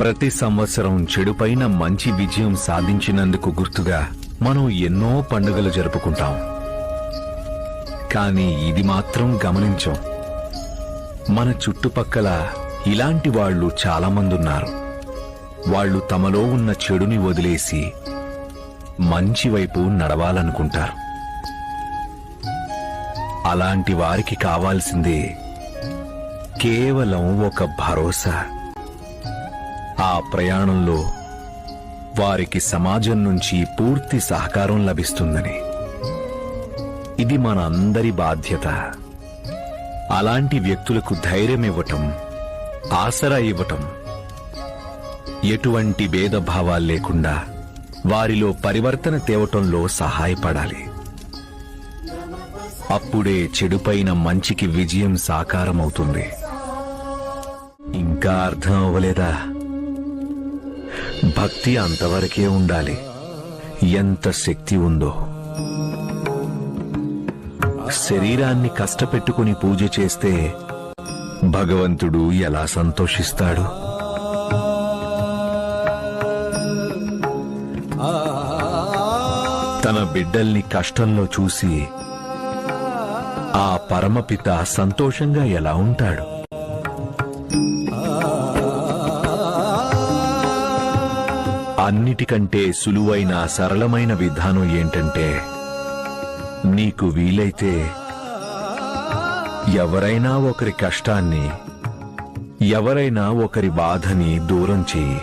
ప్రతి సంవత్సరం చెడుపైన మంచి విజయం సాధించినందుకు గుర్తుగా మనం ఎన్నో పండుగలు జరుపుకుంటాం. కానీ ఇది మాత్రం గమనించం. మన చుట్టుపక్కల ఇలాంటి వాళ్ళు చాలామంది ఉన్నారు వాళ్ళు తమలో ఉన్న చెడుని వదిలేసి మంచి వైపు నడవాలనుకుంటారు. అలాంటి వారికి కావాల్సిందే కేవలం ఒక భరోసా. ఆ ప్రయాణంలో వారికి సమాజం నుంచి పూర్తి సహకారం లభిస్తుందని. ఇది మన అందరి బాధ్యత. అలాంటి వ్యక్తులకు ధైర్యం ఇవ్వటం ఆసరా ఇవ్వటం ఎటువంటి భేదభావాలు లేకుండా వారిలో పరివర్తన తేవటంలో సహాయపడాలి. అప్పుడే చెడుపైన మంచికి విజయం సాకారమవుతుంది. ఇంకా అర్థం అవ్వలేదా? భక్తి అంతవరకే ఉండాలి. ఎంత శక్తి ఉందో. శరీరాన్ని కష్టపెట్టుకుని పూజ చేస్తే భగవంతుడు ఎలా సంతోషిస్తాడు? తన బిడ్డల్ని కష్టంలో చూసి ఆ పరమపిత సంతోషంగా ఎలా ఉంటాడు? అన్నిటికంటే సులువైన సరళమైన విధానం ఏంటంటే నీకు వీలైతే ఎవరైనా ఒకరి కష్టాన్ని ఎవరైనా ఒకరి బాధని దూరం చెయ్యి